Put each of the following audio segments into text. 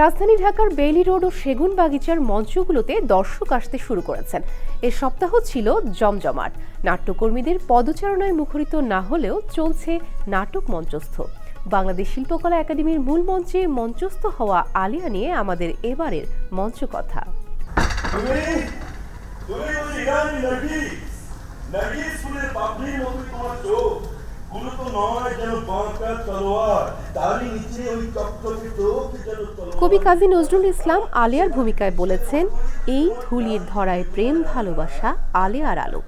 রাজধানী ঢাকার Bailey road ও সেগুন বাগিচার মঞ্চগুলোতে দর্শক আসতে শুরু করেছেন। এ সপ্তাহ ছিল জমজমাট। নাট্যকর্মীদের পদচারণায় মুখরিত না হলেও চলছে নাটক মঞ্চস্থ। বাংলাদেশ শিল্পকলা একাডেমির মূল মঞ্চে মঞ্চস্থ হওয়া আলিয়া নিয়ে আমাদের এবারের মঞ্চ কথা তুমি তুমি নয় যেন বাঁকা তলোয়ার তারই নিচে ওই যেন কবি কাজী নজরুল ইসলাম আলিয়ার ভূমিকায় বলেছেন, এই ধুলির ধরায় প্রেম, ভালোবাসা আলিয়ার আলো।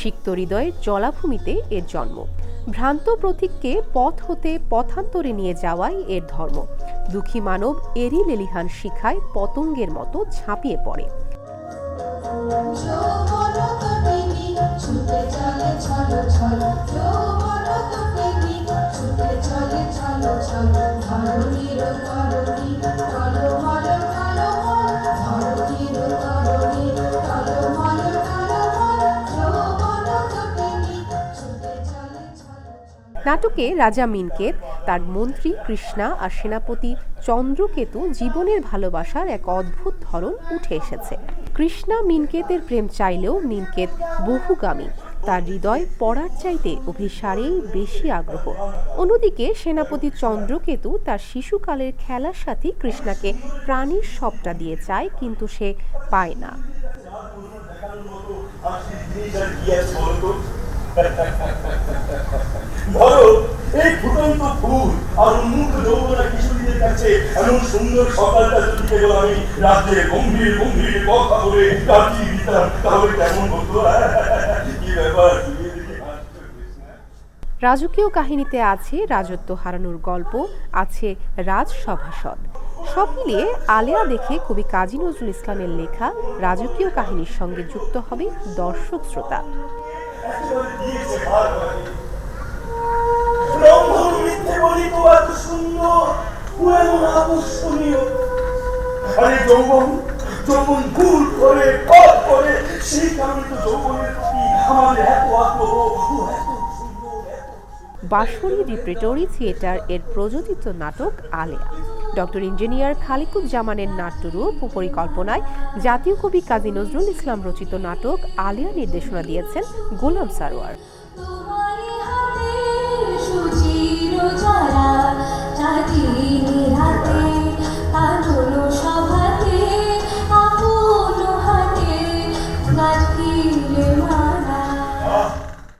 সিক্ত হৃদয়ের জলাভূমিতে এর জন্ম। ভ্রান্ত প্রতীককে পথ হতে পথান্তরে নিয়ে যাওয়াই এর ধর্ম। দুঃখী মানব এরি লেলিহান শিখায় পতঙ্গের মতো ঝাঁপিয়ে পড়ে। ছুটে চলে নাটকে রাজা মিনকেত, তার মন্ত্রী কৃষ্ণা আর সেনাপতি চন্দ্রকেতু জীবনের ভালোবাসার এক অদ্ভুত ধরন উঠে এসেছে। কৃষ্ণা মিনকেতের প্রেম চাইলেও মিনকেত বহুগামী। তার হৃদয় পড়ার চাইতে অভিসারেই বেশি আগ্রহ অন্যদিকে সেনাপতি চন্দ্রকেতু তার শিশুকালের খেলার সাথে কৃষ্ণাকে প্রাণীর সবটা দিয়ে চায়, কিন্তু সে পায় না? ধরো এই ফুটন্ত ফুল আর উন্মুক্ত যৌবনা কিশোরীদের কাছে এমন সুন্দর সকালটা যদি কেবল আমি রাজ্যে গম্ভীর গম্ভীর কথা বলে কাটিয়ে দিতাম, তাহলে কেমন হতো রাজকীয় কাহিনীতে আছে রাজত্ব হারানোর গল্প, আছে রাজসভাসদ। সব মিলিয়ে আলেয়া দেখে কবি কাজী নজরুল ইসলামের লেখা রাজকীয় কাহিনীর সঙ্গে যুক্ত হবে দর্শক শ্রোতা। যৌবন যৌবন ভুল করে করে, সেই কারণে তো যৌবনের বাঁশরী রিপ্রেটরি থিয়েটার এর প্রযোজিত নাটক আলেয়া। ডক্টর ইঞ্জিনিয়ার খালিকুজ্জামানের নাট্যরূপ ও পরিকল্পনায় জাতীয় কবি কাজী নজরুল ইসলাম রচিত নাটক আলিয়া নির্দেশনা দিয়েছেন গোলাম সারোয়ার।